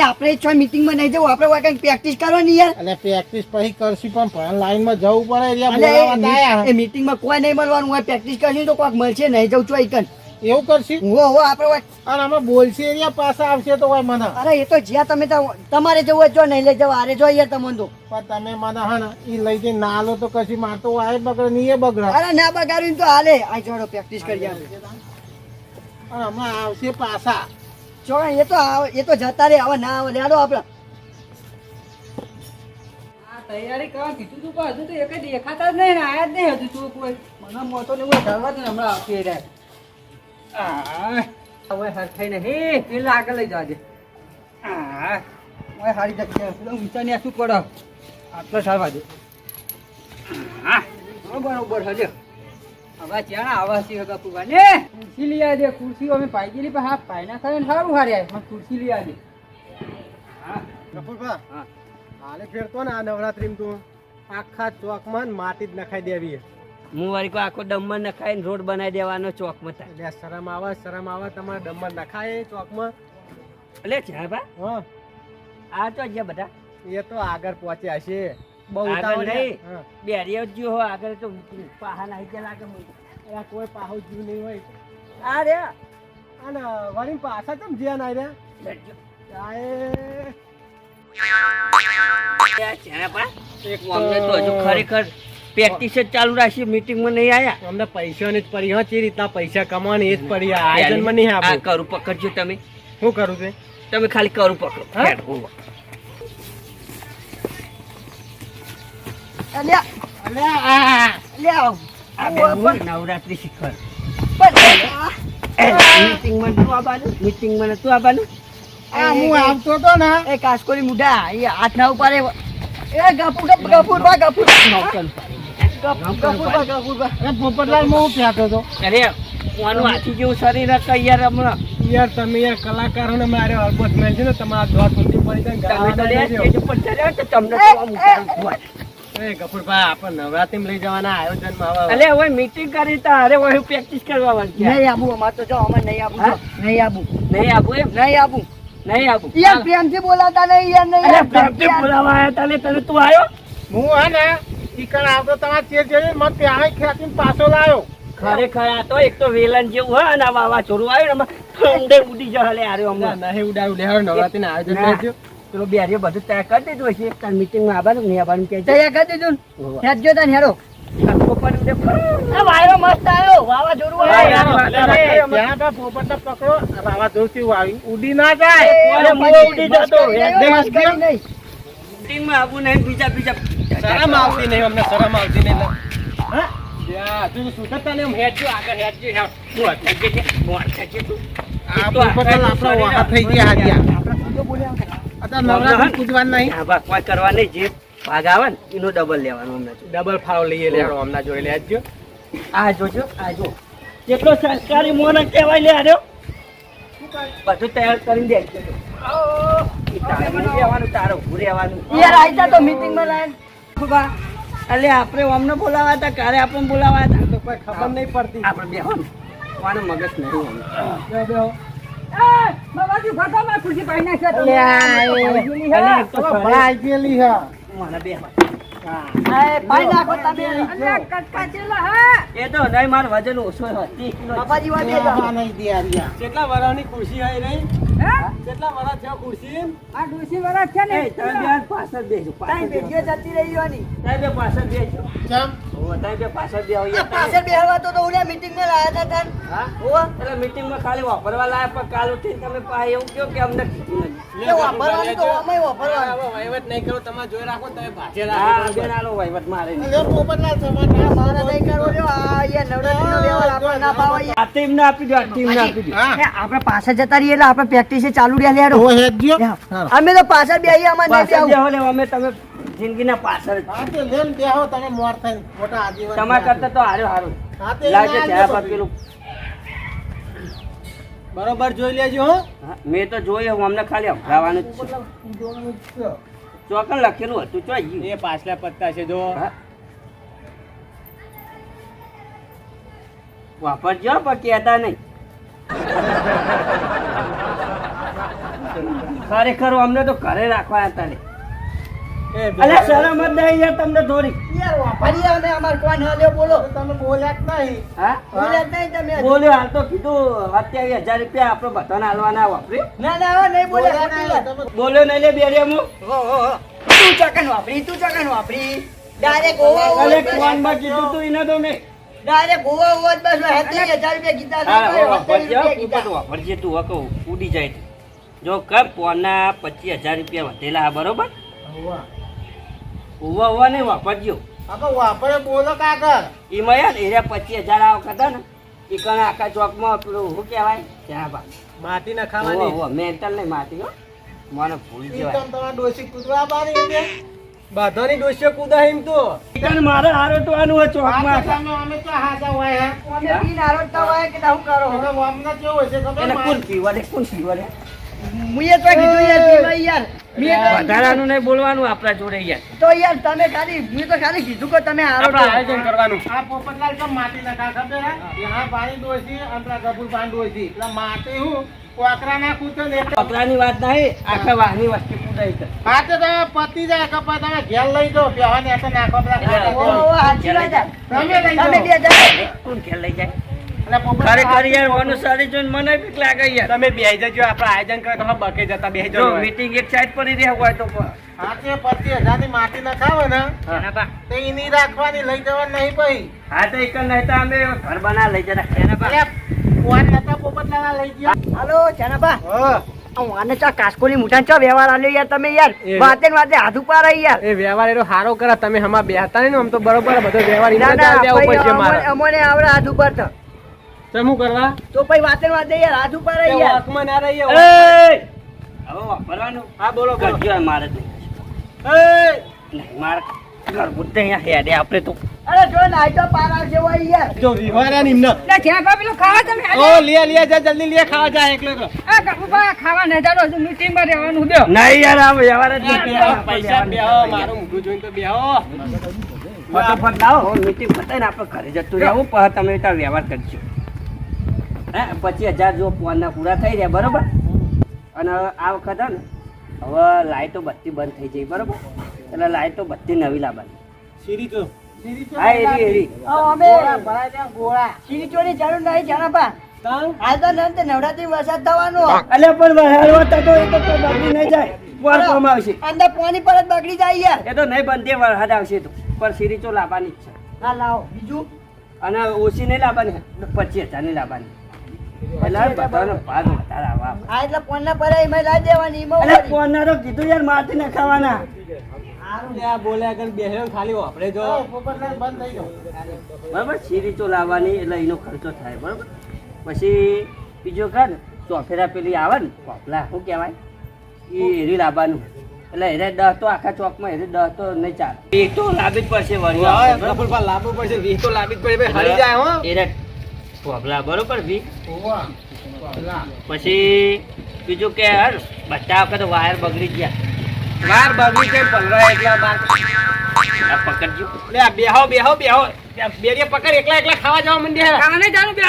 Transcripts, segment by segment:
આપણે છો મીટિંગમાં નહીં જવું. આપણે કોઈ પ્રેક્ટિસ કરવાની યાર. અને પ્રેક્ટિસ પછી કરશું પણ લાઈનમાં જવું પડે આયા. મી- કોઈ નહીં મળવાનું. હોય પ્રેક્ટિસ કરશું તો કોઈક મળશે નહીં જવું છું એકન એવું કરશું? હો હો આપણે અને અમે બોલશે એરિયા પાછા આવશે તો હોય મને. અરે એ તો જ્યાં તમે તમારે જવું હોય જો નહીં લઈ જવા અરે જો યાર તમને તો. પણ તમે મને હા ને એ લઈ જઈને ના લો તો કશી માર તો વાય બગડે નહીં એ બગડે. અરે ના બગાડ્યું તો હાલે. આ જોડો પ્રેક્ટિસ કરી આવે. અને હમણાં આવશે પાછા. જો એ તો એ તો જતા રે હવે ના આવે, લેડો આપણે તૈયારી કરવા કીધું તું, પણ હજુ તો એક દેખાતા જ નહીં ને, આયા જ નહીં હજુ તું કોઈ. મને મોટો ને હું ધરવા જ હમણાં આપીએ રહે આ હવે હરખાઈ નહીં. પેલા આગળ લઈ જાજે. હા હવે હારી જગ્યા ઊંચા ને શું પડો? આટલો સારવા દે હા બરોબર હજુ હવે ત્યાં આવા છે ફુગા ને ખુરશી લઈ આવજે ખુરશીઓ અમે પાઈ ગયેલી પણ હા પાઈ ના ને સારું હારે મને ખુરશી લઈ આવજે. હા. ગફુરભા હા. હાલે ફેરતો ને આ નવરાત્રી તું. આખા ચોકમાં માટી જ નખાઈ દેવી હું વારી કોઈ આખો ડમમાં નખાય રોડ બનાવી દેવાનો ચોકમાં થાય એટલે શરમ આવે શરમ આવે તમારે ડમર નખાય ચોકમાં. એટલે છે બા હા. આ તો બધા. એ તો આગળ પહોંચ્યા છે બહુ ઉતાવળ નહીં. બેરીઓ જ જો આગળ તો પાહા નાહી ગયા લાગે મને. કોઈ પાહો જીવ નહીં હોય. આ રે અને વળી પાછા કેમ જ્યાં ના રહ્યા? લડજો. આએ. આ છે ને બા? અમને તો હજુ ખરેખર પ્રેક્ટિસ જ ચાલુ રાખી મીટિંગમાં નહીં આયા. અમને પૈસાની જ પડી. હા ચી રીતના પૈસા કમાવાની એ જ પડી. આયોજનમાં નહીં આ કરું પકડજો તમે. શું કરું છે તમે ખાલી કરું પકડો. નવરાત્રી શીખર પણ મને નતું આવવાનું હું આવતો તો ને. એ કાસ્કોરી મુઢા એ ના એ ગપુ ગપ પોપટલાલ હું હતો અરે હાથી જેવું શરીર હતું યાર હમણાં. યાર તમે યાર કલાકારોને મારે અલબત્ત મેં છે ને તમારા દોઢ પડી જાય તમે તો લે ગાળા સ્ટેજ ઉપર ચડ્યા તો તમને તો આપણે નવરાત્રી લઈ જવાના આયોજનમાં આવા અલે હવે મીટિંગ કરી તો અરે હવે પ્રેક્ટિસ કરવા માંગે નહીં આબુ અમાર તો જો અમાર નહીં આબુ નહીં આબુ. નહીં આવું એમ? નહીં આબુ. નહીં આવું યાર પ્રેમથી બોલાતા નહીં યાર નહીં અરે પ્રેમથી બોલાવા આયા તા તને તું આવ્યો હું હા ને ઈકણ આવતો તમારા ચેર ચડી મત ત્યાં પાછો લાવ્યો ખરેખર આ તો એક તો વેલન જેવું હોય અને વાવા ચોરું આવ્યું ને ઠંડે ઉડી જાય હલે આર્યો હમણાં નહીં ઉડાવ્યું લેહાર નવરાત્રી આયોજન ના. કરજો. પેલો બેરીઓ બધું તૈયાર કરી દીધું હશે. તાર મીટિંગમાં આવવાનું નહીં આવવાનું કે તૈયાર કરી દીધું ને? હેડજો તાન હેડો. પોપટ વાયરો મસ્ત આવ્યો. વાવાઝોડું ત્યાં તો પોપટને પકડો. વાવાઝોડું આવી ઉડી ના જાય. ઉડી જતો. મીટિંગમાં આવવું નહીં બીજા બીજા શરમ આવતી નહીં અમને શરમ આવતી નહીં. હા? તું સુધરતા ને હેડજો આગળ હેડજો. હેડ. મોં થજે છે, મોં થજે તું. આ તો આપણા વાહા થઈ ગયા હાજ્યા આપણે શું બોલ્યા. કોઈ કરવા નહીં. જે ભાગ આવે ને એનો ડબલ લેવાનો અમને ડબલ ફાવ લઈએ લેવાનો હમણાં જોઈ લેજો આ જોજો આ જો કેટલો સંસ્કારી મોને કહેવાય લે આર્યો બધું તૈયાર કરી દે. રહેવાનું તારે ઊભું રહેવાનું. યાર આઈતા તો મીટિંગમાં લાયા. ખુબા, અલે આપણે અમને બોલાવા હતા ક્યારે આપણે બોલાવા હતા. તો કોઈ ખબર નહીં પડતી. આપણે બેહો ને. મગજ નહીં. બેહો, બેહો. એ, બાબાજી, ખુરશી. કેટલા આવી રહી કેટલા વરા છે ખુરશી આ ડોશી વરસ છે ને તમે બે પાછળ બેસજો, તાઈ. જતી રહી હોવાની. તમે બે પાછળ બેસજો. ચમ હોવે, તમે બે પાછળ બેહો, પાછળ બેહવા તો તો મીટિંગ મીટિંગમાં લાયા હતા. હા? હોવે. એટલે મીટિંગમાં ખાલી વાપરવા લાયા પણ કાલ ઉઠીને તમે પાછા એવું કહો કે અમને કીધું નથી. વાપરવાનું તો આમાંય વાપરવાનું. વહીવટ નહીં કરો તમે જોઈ રાખો તમે ભાજે હા, રાખો આલો વહીવટ મારે પોપટલાલ સમાજ મારે નહીં કરવો જો. આ યાર નવરાત્રીનો વ્યવહાર આપણે ના ફાવે યાર. આ ટીમને આપી દો, આ ટીમને આપી દો. આપણે પાછળ જતા રહીએ એટલે આપણે પ્રેક્ટિસ ચાલુ રહ્યા હેડો. અમે તો પાછળ બેહીએ અમારે નહીં. બેહો અમે તમે જિંદગીના પાછળ તમે મોર થઈને મોટા તમારા કરતા તો હારું હારું લાગે પર પેલું બરોબર જોઈ લેજો હો. મેં તો જોયું હું અમને ખાલી અભરાવાનું જ છે. ચોકન લખેલું હતું ચો એ પાછલા પત્તા છે જો. હા. વાપરજો પણ કહેતા નહીં. ખરેખર અમને તો ઘરે રાખવા હતા એ અલ્યા શરમ જ નહીં યાર તમને થોડી યાર વાપરી આવે અમાર કોણ હાલ્યો બોલો. તમે બોલ્યા જ નહીં. હા? બોલ્યા જ નહીં તમે બોલ્યો હાલ તો કીધું અત્યારે હજાર રૂપિયા આપણે બધાને હાલવાના વાપરી. ના ના હવે નહીં બોલ્યા બોલ્યો નહીં લે બેરે હો, હો, હો. તું ચકન વાપરી તું ચકન વાપરી. ડાયરેક્ટ ઓવા ઓવા અલે કોણમાં કીધું તું ઇના તો મેં. ડાયરેક્ટ ઓવા ઓવા જ બસ હજાર રૂપિયા કીધા વાપરજે તું હકો ઉડી જાય જો કર પોના પચીસ હજાર રૂપિયા વધેલા હા, બરોબર ઉવા ઉવા નહીં વાપરજો. વાપરે બોલો કાગળ. એમાં યાર એરિયા પચીસ હજાર આવ કરતા ને એ કણે આખા ચોકમાં પેલું શું કહેવાય? ત્યાં બા માટી ના ખાવાની. ઓવા, મેન્ટલ નહીં માટી હો. મને ભૂલ જવાય. તમારા ડોસી કૂદવા બારી બાધોની ડોસીઓ કૂદા એમ તો. ઈકણ મારે હારો તો આનું હોય ચોકમાં અમે તો હાજા હોય અમે બી નારોટતા હોય કે હું કરો? અમને કેવું હશે એને કોણ પીવડે કોણ પીવડે? મુએ તો કીધું યાર પીવા યાર વધારાનું નહીં બોલવાનું આપણા જોડે યાર તો યાર તમે ખાલી મેં તો ખાલી કીધું કે તમે આરો આયોજન કરવાનું આ પોપટલાલ તો માટી નખા ખબર હે यहाँ પાણી ડોસી અંતરા ગબુર પાણી ડોસી એટલે માટી હું કોકરા ના કૂતો ને એટલે પકડાની વાત નહીં આખા વાહની વસ્તી કુદાઈ કર હા તો તમે પતિ જાય કપા તમે ઘેર લઈ દો બેહવા ને નાખો પેલા ખાટા ઓ, તેલ. ઓ, સાચી વાત છે. તમે લઈ તમે બે જાઓ કોણ ખેલ લઈ જાય ખરેખર યાર વાનું સારી જોઈને મને બીક લાગે યાર. તમે બેહી જજો આપણે આયોજન કરે તો બકે જતા બેહી જજો મીટિંગ એક સાઈડ પડી રહ્યા હોય તો પ- પચીસ હજારની માટી નખાવે ને તો એની રાખવાની લઈ જવાની નહીં પછી હા તો એક નહીં તો અમે ઘર બના લઈ જતા. એના બા. અલ્યા, કોણ નતા પોપટલાલ લઈ ગયા. હાલો ચાનાબા આને ચા કાસ્કોની મુઠાન ચા વ્યવહાર આલ્યો યાર તમે યાર. વાતે વાતે હાથ ઉપર આવી યાર. એ વ્યવહાર એનો સારો કરે તમે હમણાં બેહતા નહીં ને આમ તો બરોબર બધો વ્યવહાર ના ના દેવું પડશે મારે. અમોને- અમોને આવડે હાથ ઉપર તો તો કરવા? તો પછી વાતે ને વાતે યાર હાથ ઉપર રહી યાર હાથમાં ના રહીએ એ! હવે વાપરવાનું? હા બોલો બોલો. કરજો મારે તો! નહીં મારે અહીંયા જ નહીં હેડે આપણે તો. અરે જો નાઈટો પારા પાર આવશે યાર. જો વિહોર્યા નિમ ના ના જ્યાં કો પેલો ખાવા તમે ઓ લે લે જા જલ્દી લે ખાવા જા એકલો એકલો. આ ગપુભા ખાવા ન જાડો હજુ મીટિંગમાં રહેવાનું દો નહીં યાર આ વ્યવહાર જ નહીં પૈસા બેહો મારું મોઢું જોઈને તો બેહો. ફટાફટ લાવો મીટિંગ પતાઈને આપણે ઘરે જતું રહેવું પણ તમે ત્યાં વ્યવહાર કરજો. હે પચીસ હજાર જો ફોનના પૂરા થઈ રહ્યા બરોબર? અને આ વખત હે ને હવે લાઇટો બત્તી બંધ થઈ જાય બરોબર? એટલે લાઇટો બત્તી નવી લાવવાની. સીરી તો હા એરી એરી. અમે ગોળા ભરાઈ જાય જરૂર નહીં તાણ હાલ તો નંદ નવરાત્રી વરસાદ થવાનો. અલે પણ વરસાદ તો એ તો બગડી નહીં જાય. પર કોમ અંદર પાણી પર જ બગડી જાય યાર. એ તો નહીં બંધે વરસાદ આવશે તો. પણ સીરીચો લાવવાની જ છે. હા લાવો. બીજું? અને ઓછી નહીં લાવવાની પચીસ હજારની લાવવાની. બરાબર સીરીચો લાવવાની એટલે એનો ખર્ચો થાય બરાબર. પછી બીજો કર ચોફેરા પેલી આવે ને પોપલા શું કહેવાય? એ હેરી લાવવાનું. એટલે એને દસ તો આખા ચોકમાં એને દસ તો નહીં ચાલે. એ તો લાવવી જ પડશે વળી. લાવવું પડશે વીસ તો લાવવી જ પડે હરી જાય હો. એને પોપલા બરોબર ભી પછી બીજું કે હર બધા વખત વાયર બગડી ગયા વાયર બગડી જાય પલરા એકલા બાર પકડજો લે બેહો બેહો બેહો બેરીએ પકડ એકલા એકલા ખાવા જવા મંડ્યા ખાવા નહીં જાણું બે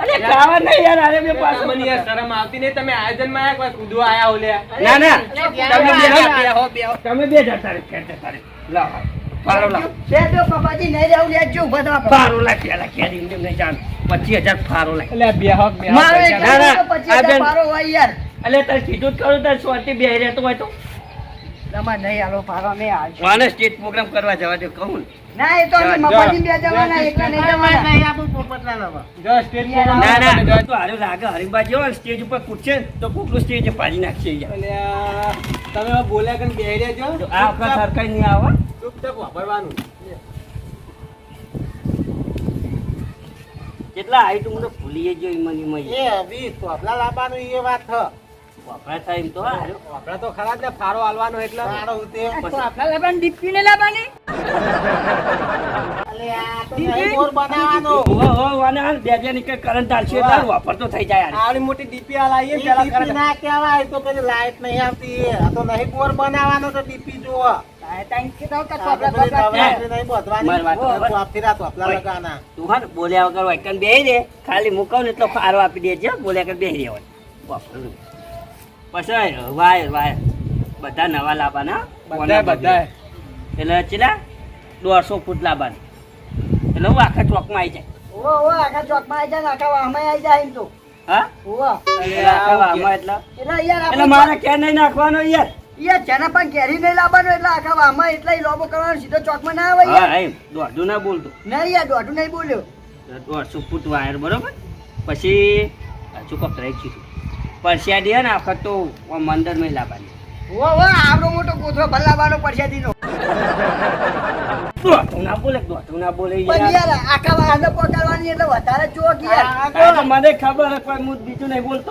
અરે ખાવા નહીં યાર અરે બે પાછું મને યાર શરમ આવતી નહીં તમે આયોજનમાં આયા કોઈ કૂદવા આયા હો ના ના તમે બે બેહો, જતા બેહો, બેહો. તમે બે જતા રહે જતા રહે લાવો ફારો લાવો બે બે પપ્પાજી નહીં રહેવું લેજો ઊભા થવા પડે. ફારો પેલા ખેરી નહીં જાણ પચીસ હજાર ફારો એટલે હોય યાર. તારે સીધું જ કરું તારે સ્વાતિ બે રહેતો હોય તો. તમારે નહીં હાલો મને સ્ટેજ પ્રોગ્રામ કરવા જવા દો કહું ના. એ તો અમે મફાજી બે જવાના એકલા નહીં જવાના. જો સ્ટેજ પર ના. ના તમે જો. તો હારે લાગે હરીબાજી હોય સ્ટેજ ઉપર કૂદશે ને તો કોકનું સ્ટેજ પાડી નાખશે યાર તમે બોલ્યા કરીને બેહી રહેજો. આ વખત સરકારી નહીં આવે. ચૂપચાપ વાપરવાનું. કેટલા હાઈટ હું તો ભૂલી ગયો ઈમની મય એ વીસ ચોપલા લાવવાનું એ વાત થ વપરાય થાય તો. વાપરા તો ખરા જ ને ફારો આલવાનો એટલે. ફારો ઉતે. તો આપણા લાવવાની દીપી ને લાવવાની? બનાવવાનો. વાને બે બે નીકળે કરંટ હાલશે. એટલે હારું વાપરતો થઈ જાય આવડી મોટી ડીપી લાવીએ પેલા કરંટ. ના કહેવાય તો પેલી લાઈટ નહીં આવતી. એ. તો નહીં બોર બનાવવાનો તો ડીપી જુઓ. આપણે પેલી નવરાત્રી નહીં બોધવાની. મારી વાત તો બરાબર. આપથી રાત વાપલા લગાવવાના. તું હા ને બોલ્યા વગર વાંકણ બેહી દે ખાલી મુકાવ ને એટલો ફારો આપી દેજે બોલ્યા વગર વાપરું પછી વાય વાય. બધા નવા લાવવાના બધાય, બધાય. એટલે ચેલા દોઢસો ફૂટ લાવવાનું. એટલે હું આખા ચોકમાં આવી જાય. ઓ ઓવો આખા ચોકમાં આવી જાય ને આખા વાહમાં આવી જાય એમ તો. હા? આખા વાહમાં એટલે એટલે યાર એટલે મારે ક્યાં નહીં નાખવાનો યાર? યાર જેના પણ કેરી નહીં લાવવાનો એટલે આખા વામાં એટલા લોબો કરવાનો સીધો ચોકમાં ના આવે હા એમ. દોઢું ના બોલતો. નહીં યાર દોઢું નહીં બોલ્યો. દોઢસો ફૂટ વાયર બરોબર? પછી કોક રહી ગયું પરસ્યા દે ને આખા તો મંદર નહીં લાવવાની. ઓ આવડો મોટો કોથળો ભલાવાનો દોઢું ના બોલે ના વધારે ચોક યાર મને ખબર પણ હું બીજું નહીં બોલતો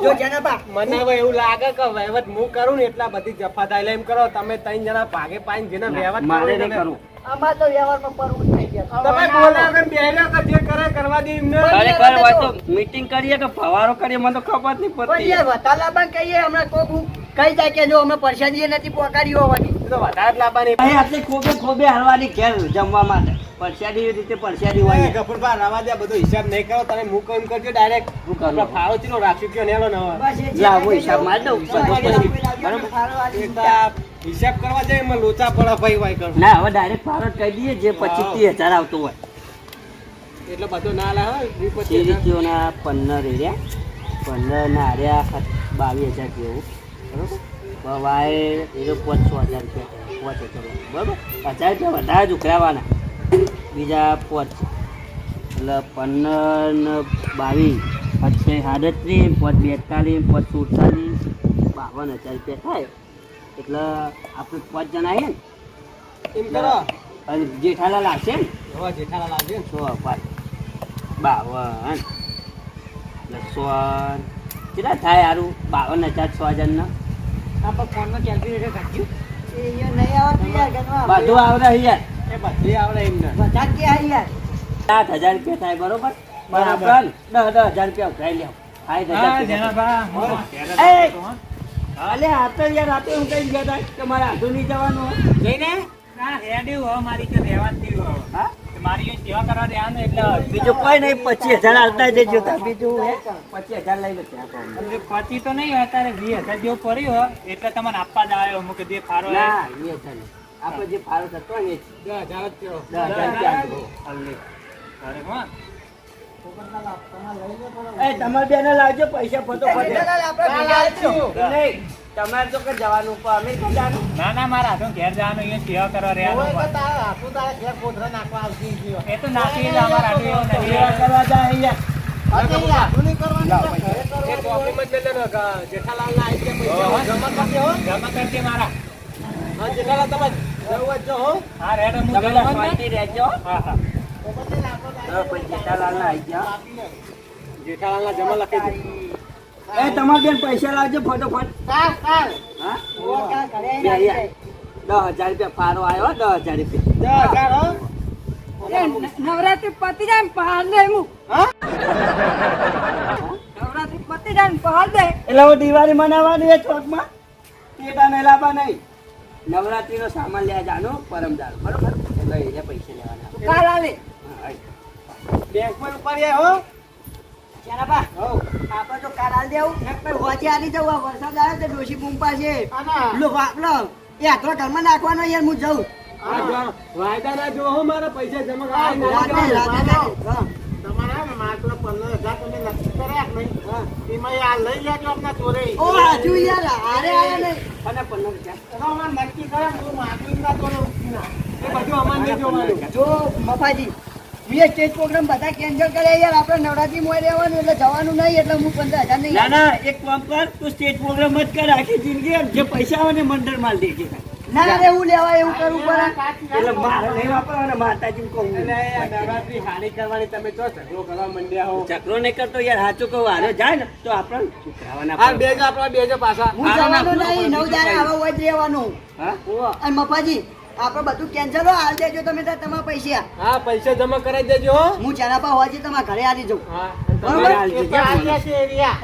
મને હવે એવું લાગે કે વહીવટ હું કરું ને એટલા બધી જફા થાય એટલે એમ કરો તમે ત્રણ જણા ભાગે પાઈને જેને વહીવટ મારે કરો નહીં ને આમાં તો વ્યવહારમાં પરવું તમે બોલાવો કે બેહ્યો કે જે કરે કરવા દે એમને. ખરેખર હોય તો મીટિંગ કરીએ કે ફવારો કરીએ મને તો ખબર નહીં પડતી. યાર વતાલા પણ કહીએ હમણાં કોક હું જાય કે જો અમે પરસાદીએ નથી પહોંચાડી હોવાની. તો વધારે જ લાવવાની અહીં આટલી ખોબે ખોબે હલવાની ઘેર જમવા માટે. પરસ્યાદી રીતે પરસાદી હોય. ગફુરભા, રવા દે, બધો હિસાબ નહીં કરો. તમે હું કેમ કરજો ડાયરેક્ટ હું કરું? ફાળો ચીનો રાખશું કયો નેલો ન બસ એ લાવો હિસાબ મારી દઉં. એક તો આ હિસાબ કરવા જાય એમાં લોચા પડે ભાઈ ભાઈ કરો ના હવે ડાયરેક્ટ ભારત કહી દઈએ જે પચીસ ત્રીસ હજાર આવતો હોય. એટલે બધો ના લાવે હજાર. પંદર એર્યા પંદર ના આર્યા બાવીસ હજાર જેવું. બરોબર? વાય એ પાંચ છ હજાર રૂપિયા પાંચ હજાર બરોબર? હજાર રૂપિયા વધારે જ ઉઘરાવાના. બીજા પાંચ. એટલે પંદર ને બાવીસ. પછી સાડત્રીસ પાંચ બેતાલીસ પાંચ સુડતાલીસ. બાવન હજાર રૂપિયા થાય. એટલે આપણે પાંચ જણા આવીએ ને. એમ કરો. અને જેઠાલાલ આવશે ને. હવે જેઠાલાલ આવજે ને. છ પાંચ. બાવન. એટલે સો કેટલા થાય સારું બાવન હજાર સો હજારના. આપણે ફોનમાં કેલ્ક્યુલેટર કાઢ્યું નહીં યાર બધું આવડે યાર. એ બધી આવડે એમને. બધા યાર. સાત હજાર રૂપિયા થાય બરોબર? બરાબર. દસ દસ હજાર રૂપિયા ઉઘરાઈ સાઠ હજાર રૂપિયા. અલે આ તો યાર આ તો હું કઈ ગયા હતા કે મારે આધુ નહીં જવાનું હોય. હો હા? બીજું કોઈ નહીં પચીસ હજાર હાલતા જજો તા બીજું હે પચીસ હજાર લઈ લે ત્યાં તો. નહીં અત્યારે વીસ હજાર જેવું પડ્યું હોય એટલે તમને આપવા જ આવ્યો હું કે જે ફારો. ના એ હજાર. આપણે જે ફાળો થતો ને એ દસ હજાર જ થયો દસ હજાર અરે વાહ. એ તમારે બેને લાવજો પૈસા ફટોફટ જેઠાલાલ આપણે ભેગા આવશું. નહીં. તમારે તો કે જવાનું પણ અમે ક્યાં જવાનું ના ના મારા હાથો ઘેર જવાનું સેવા કરવા રહ્યા ઘેર નાખવા ગયો. એ તો નાખી જ અમારા હાથું સેવા કરવા જાય અહીંયા. ગયા જમા કરજે મારા. જેઠાલાલ તમે જવું જો હા. રેડો હું તમે હા. હા હા, પછી જેઠાલાલના આઈ ગયા. જેઠાલાલના જમા લખી એ તમારે બેન પૈસા લાવજો ફટોફટ. દસ હજાર રૂપિયા ફાળો આવ્યો દસ હજાર રૂપિયા. નવરાત્રી પતી જાય ને પહાડ દે હું હા? નવરાત્રી પતી જાય ને પહાડ દે. એટલે હું દિવાળી મનાવવાની એ ચોકમાં? પેટા ને લાવવા નહીં. નવરાત્રીનો સામાન લેવા જાનો પરમદાર બરોબર? એટલે પૈસા લેવાના. કાલ આવે. બેંકમાં ઉપાડી હો. જેના આપણે તો કાલ આલી દેવું. એક હોજે આલી જવું. વરસાદ આવે તો ડોશી બૂમપા છે. લો, વા- એ આટલો ઘરમાં નાખવાનો યાર હું જઉં વાયદા ના જો હો મારા પૈસા જમા. તમારે ને પેલા પંદર હજાર તમે નક્કી કર્યા નહીં? એમાં આ લઈ લેજો આપના ચોરે. ઓ હજુ યાર નહીં અને પંદર રૂપિયા નક્કી કરે હું માગું ના ચોરે. એ બધું અમારે જો મફાજી મેં સ્ટેજ પ્રોગ્રામ બધા કેન્સલ કર્યા યાર આપણે નવરાત્રી મોય રહેવાનું એટલે જવાનું નહીં એટલે હું પંદર હજાર નહીં ના ના એક કામ કર તું સ્ટેજ પ્રોગ્રામ જ કર આખી જિંદગી જે પૈસા આવે ને મંડળ માલ દેજે ના રે હું લેવા એવું કરવું પડે એટલે મારે નહીં વાપરવાના માતાજી કહું. નવરાત્રી હારી કરવાની તમે જો ઝઘડો કરવા મંડ્યા હો. ચક્રો નહીં કરતો યાર સાચું કહું હારે જાય ને તો આપણે ચૂકરાવાના હા, બેજો આપણા બેજો પાછા. હું જવાનું નહીં નવ દાડા આવા હોય જ રહેવાનું. હા? અને મફાજી આપણે બધું કેન્સલ હો હાલ દેજો તમે તમારા પૈસા. હા પૈસા જમા કરાવી દેજો હું. ચાના પા હોય છે તમારા ઘરે આવી જાઉં.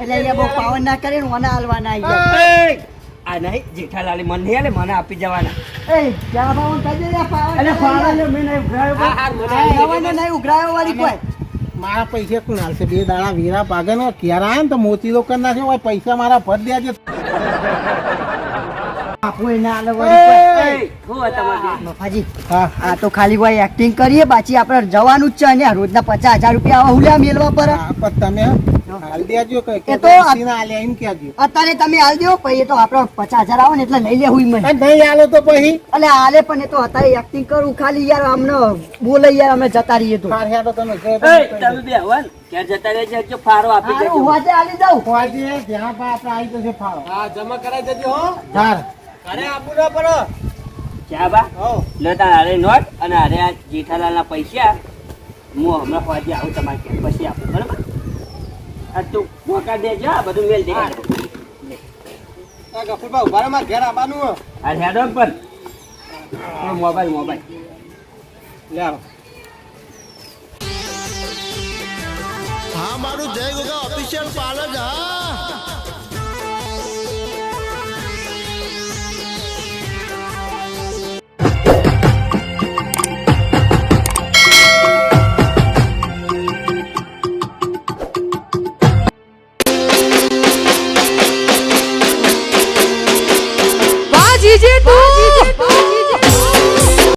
એટલે બહુ પાવન ના કરે મને હાલવાના આવી આ નહીં જેઠાલાલે મને નહીં આલે મને આપી જવાના. એ ચાના પાવન પાવન નહીં ઉઘરાયો નહીં ઉઘરાયો વાળી કોઈ. મારા પૈસા કોણ હાલશે બે દાડા વીરા પાગે ને ક્યારે આવે ને તો મોતી લોકો નાખે પૈસા મારા ભર દેજે. આ તો ખાલી કોઈ એક્ટિંગ કરીએ પાછી આપણે જવાનું જ છે ને રોજના પચાસ હજાર રૂપિયા આવા હુલ્યા પર. તમે હાલ દેજો કે તો આ- બેસીને આલ્યા એમ કહેજો. અત્યારે તમે હાલ દો પછી એ તો આપણે પચાસ હજાર આવે ને એટલે લઈ મને. નહીં આલો તો પછી? એટલે હાલે પણ એ તો અત્યારે એક્ટિંગ કરું ખાલી યાર અમને બોલે યાર અમે જતા રહીએ તો. તમે તમે બે હવા ને, ઘેર જતા રહેજો, જો ફારો આપી દેજો. હોજે દઉં જ્યાં આપણે આવી જશે ફાળો. હા જમા કરાવી દેજો હો. ધાર. ઘરે આપું ના પર ચા બા? હો લે તાર હારે નોટ અને અરે આ જેઠાલાલના પૈસા. હું હમણાં ફોજી આવું તમારે ઘેર પછી આપું બરાબર? આ તું મોકા દેજો આ બધું મેલ દે આ ગફુરભાઈ ઊભા રહો, ઘેર આવવાનું આ હેડો પણ મોબાઈલ મોબાઈલ. લે આવો. હા મારું જય ગોગા ઓફિશિયલ પાર્લર હા.